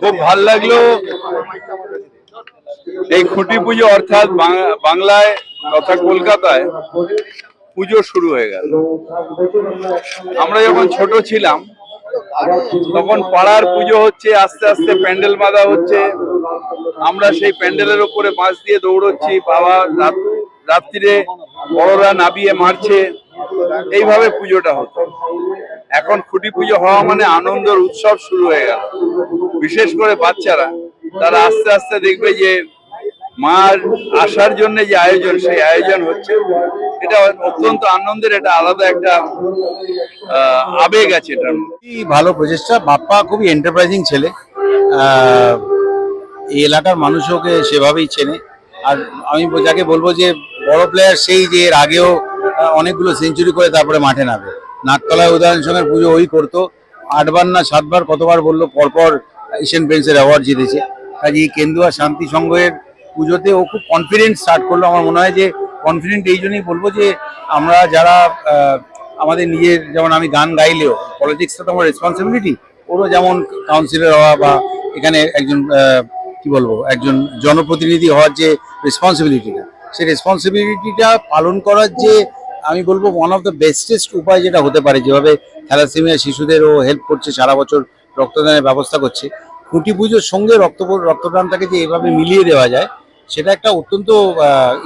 খুব ভালো লাগল। এই খুঁটি পুজো অর্থাৎ বাংলায় তথা কলকাতায় পুজো শুরু হয়ে গেল। আমরা যখন ছোট ছিলাম, তখন পাড়ার পুজো হচ্ছে, আস্তে আস্তে প্যান্ডেল বাঁধা হচ্ছে। আমরা সেই প্যান্ডেলের উপরে বাঁশ দিয়ে দৌড়চ্ছি, বাবা রাত্রিরে বড়রা নাবিয়ে মারছে। এইভাবে পুজোটা হতো। এখন খুঁটি পুজো হওয়া মানে আনন্দের উৎসব শুরু হয়ে গেল। বিশেষ করে বাচ্চারা, তারা আস্তে আস্তে দেখবে যে মার আসার জন্য যে আয়োজন, সেই আয়োজন হচ্ছে। এটা অত্যন্ত আনন্দের, এটা আলাদা একটা আবেগ আছে এটার ভালো প্রচেষ্টা। বাপ্পা খুবই এন্টারপ্রাইজিং ছেলে। এই এলাকার মানুষও ওকে সেভাবেই চেনে। আর আমি যাকে বলব যে বড় প্লেয়ার সেই যে এর আগেও অনেকগুলো সেঞ্চুরি করে তারপরে মাঠে নামে। নাকতলায় উদাহরণ সঙ্গে পুজো ওই করতো। আটবার না সাতবার কতবার বলল, পরপর এশিয়ান পেন্সের অ্যাওয়ার্ড জিতেছে। কাজে এই কেন্দুয়া শান্তি সংঘের পুজোতে ও খুব কনফিডেন্ট স্টার্ট করল। আমার মনে হয় যে কনফিডেন্ট এই জন্যই বলব যে আমরা যারা আমাদের নিজের যেমন আমি গান গাইলেও পলিটিক্সটা তো আমার রেসপন্সিবিলিটি ওরও যেমন কাউন্সিলর হওয়া বা এখানে একজন কি বলব, একজন জনপ্রতিনিধি হওয়ার যে রেসপন্সিবিলিটিটা সেই রেসপন্সিবিলিটিটা পালন করার যে আমি বলব ওয়ান অফ দ্য বেস্টেস্ট উপায় যেটা হতে পারে, যেভাবে থ্যালাসেমিয়া শিশুদেরও হেল্প করছে, সারা বছর রক্তদানের ব্যবস্থা করছে, খুঁটি পুজোর সঙ্গে রক্ত রক্তদানটাকে যে এভাবে মিলিয়ে দেওয়া যায়, সেটা একটা অত্যন্ত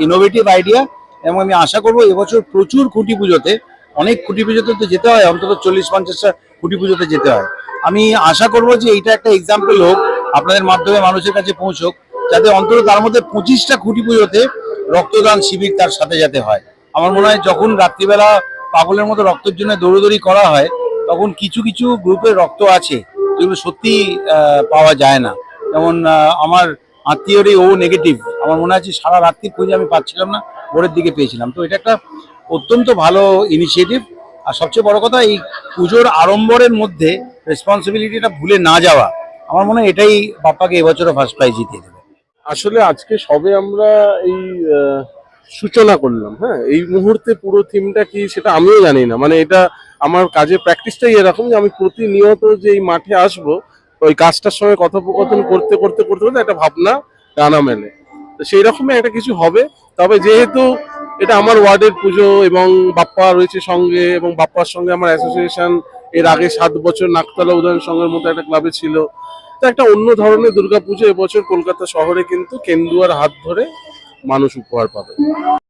ইনোভেটিভ আইডিয়া এবং আমি আশা করব এবছর প্রচুর খুঁটি পুজোতে, অনেক খুঁটি পুজোতে তো যেতে হয়, অন্তত চল্লিশ পঞ্চাশটা খুঁটি পুজোতে যেতে হয়। আমি আশা করব যে এইটা একটা এক্সাম্পল হোক, আপনাদের মাধ্যমে মানুষের কাছে পৌঁছক, যাতে অন্তত তার মধ্যে পঁচিশটা খুঁটি পুজোতে রক্তদান শিবির তার সাথে যাতে হয়। আমার মনে হয় যখন রাত্রিবেলা পাগলের মতো রক্তের জন্য দৌড়দৌড়ি করা হয়, তখন কিছু কিছু গ্রুপের রক্ত আছে, যেগুলো সত্যি পাওয়া যায় না। যেমন আমার আত্মীয়রই ও নেগেটিভ আমার মনে আছে সারা রাত্রি খুঁজে আমি পাচ্ছিলাম না, ভোরের দিকে পেয়েছিলাম। তো এটা একটা অত্যন্ত ভালো ইনিশিয়েটিভ আর সবচেয়ে বড় কথা, এই পুজোর আড়ম্বরের মধ্যে রেসপন্সিবিলিটিটা ভুলে না যাওয়া। আমার মনে হয় এটাই বাপ্পাকে এবছরও ফার্স্ট প্রাইজ জিতিয়ে দেবে। আসলে আজকে সবে আমরা এই সূচনা করলাম হ্যাঁ? এই মুহূর্তে পুরো থিমটা কি সেটা আমিও জানি না। মানে এটা আমার কাজের প্র্যাকটিসটাই এরকম যে আমি প্রতিনিয়ত যে এই মাঠে আসব, ওই কাজটার সঙ্গে কথোপকথন করতে করতে করতে করতে একটা ভাবনা ডানা মেলে। তো সেই রকমই একটা কিছু হবে। তবে যেহেতু এটা আমার ওয়ার্ডের পুজো এবং বাপ্পা রয়েছে সঙ্গে এবং বাপ্পার সঙ্গে আমার অ্যাসোসিয়েশন এর আগে সাত বছর নাকতলা উদয়ন সংঘের মতো একটা ক্লাবে ছিল। তো একটা অন্য ধরনের দুর্গাপুজো এবছর কলকাতা শহরে কিন্তু কেন্দুয়ার হাত ধরে মানুষ উপহার পাবে।